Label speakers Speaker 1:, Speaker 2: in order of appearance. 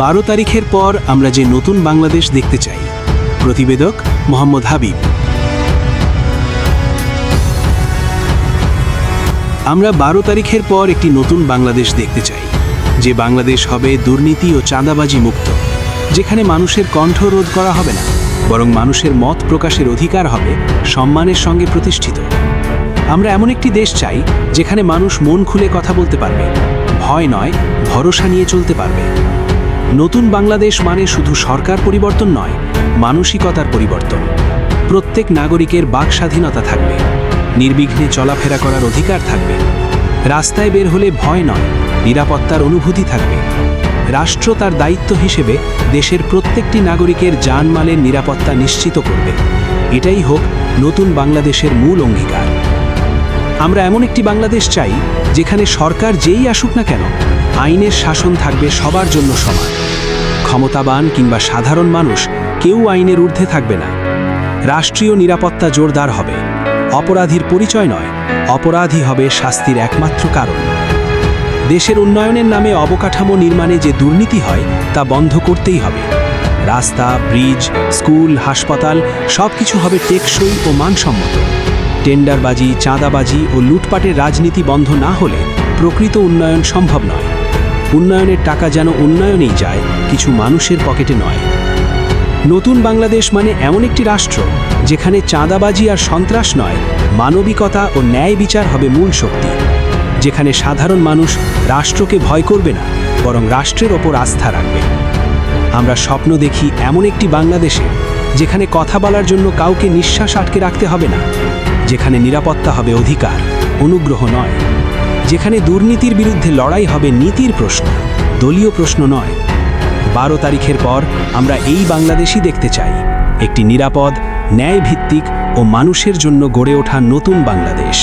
Speaker 1: বারো তারিখের পর আমরা যে নতুন বাংলাদেশ দেখতে চাই। প্রতিবেদক মোহাম্মদ হাবিব। আমরা বারো তারিখের পর একটি নতুন বাংলাদেশ দেখতে চাই। যে বাংলাদেশ হবে দুর্নীতি ও চাঁদাবাজি মুক্ত, যেখানে মানুষের কণ্ঠ রোধ করা হবে না, বরং মানুষের মত প্রকাশের অধিকার হবে সম্মানের সঙ্গে প্রতিষ্ঠিত। আমরা এমন একটি দেশ চাই, যেখানে মানুষ মন খুলে কথা বলতে পারবে, ভয় নয়, ভরসা নিয়ে চলতে পারবে। নতুন বাংলাদেশ মানে শুধু সরকার পরিবর্তন নয়, মানসিকতার পরিবর্তন। প্রত্যেক নাগরিকের বাক স্বাধীনতা থাকবে, নির্বিঘ্নে চলাফেরা করার অধিকার থাকবে, রাস্তায় বের হলে ভয় নয়, নিরাপত্তার অনুভূতি থাকবে। রাষ্ট্র তার দায়িত্ব হিসেবে দেশের প্রত্যেকটি নাগরিকের জানমালের নিরাপত্তা নিশ্চিত করবে। এটাই হোক নতুন বাংলাদেশের মূল অঙ্গীকার। আমরা এমন একটি বাংলাদেশ চাই, যেখানে সরকার যেই আসুক না কেন আইনের শাসন থাকবে সবার জন্য সমান। ক্ষমতাবান কিংবা সাধারণ মানুষ কেউ আইনের ঊর্ধ্বে থাকবে না। রাষ্ট্রীয় নিরাপত্তা জোরদার হবে। অপরাধীর পরিচয় নয়, অপরাধী হবে শাস্তির একমাত্র কারণ। দেশের উন্নয়নের নামে অবকাঠামো নির্মাণে যে দুর্নীতি হয়, তা বন্ধ করতেই হবে। রাস্তা, ব্রিজ, স্কুল, হাসপাতাল সব কিছু হবে টেকসই ও মানসম্মত। টেন্ডারবাজি, চাঁদাবাজি ও লুটপাটের রাজনীতি বন্ধ না হলে প্রকৃত উন্নয়ন সম্ভব নয়। উন্নয়নের টাকা যেন উন্নয়নেই যায়, কিছু মানুষের পকেটে নয়। নতুন বাংলাদেশ মানে এমন একটি রাষ্ট্র, যেখানে চাঁদাবাজি আর সন্ত্রাস নয়, মানবিকতা ও ন্যায় বিচার হবে মূল শক্তি। যেখানে সাধারণ মানুষ রাষ্ট্রকে ভয় করবে না, বরং রাষ্ট্রের ওপর আস্থা রাখবে। আমরা স্বপ্ন দেখি এমন একটি বাংলাদেশে, যেখানে কথা বলার জন্য কাউকে নিঃশ্বাস আটকে রাখতে হবে না, যেখানে নিরাপত্তা হবে অধিকার, অনুগ্রহ নয়। যেখানে দুর্নীতির বিরুদ্ধে লড়াই হবে নীতির প্রশ্ন, দলীয় প্রশ্ন নয়। বারো তারিখের পর আমরা এই বাংলাদেশই দেখতে চাই, একটি নিরাপদ, ন্যায়ভিত্তিক ও মানুষের জন্য গড়ে ওঠা নতুন বাংলাদেশ।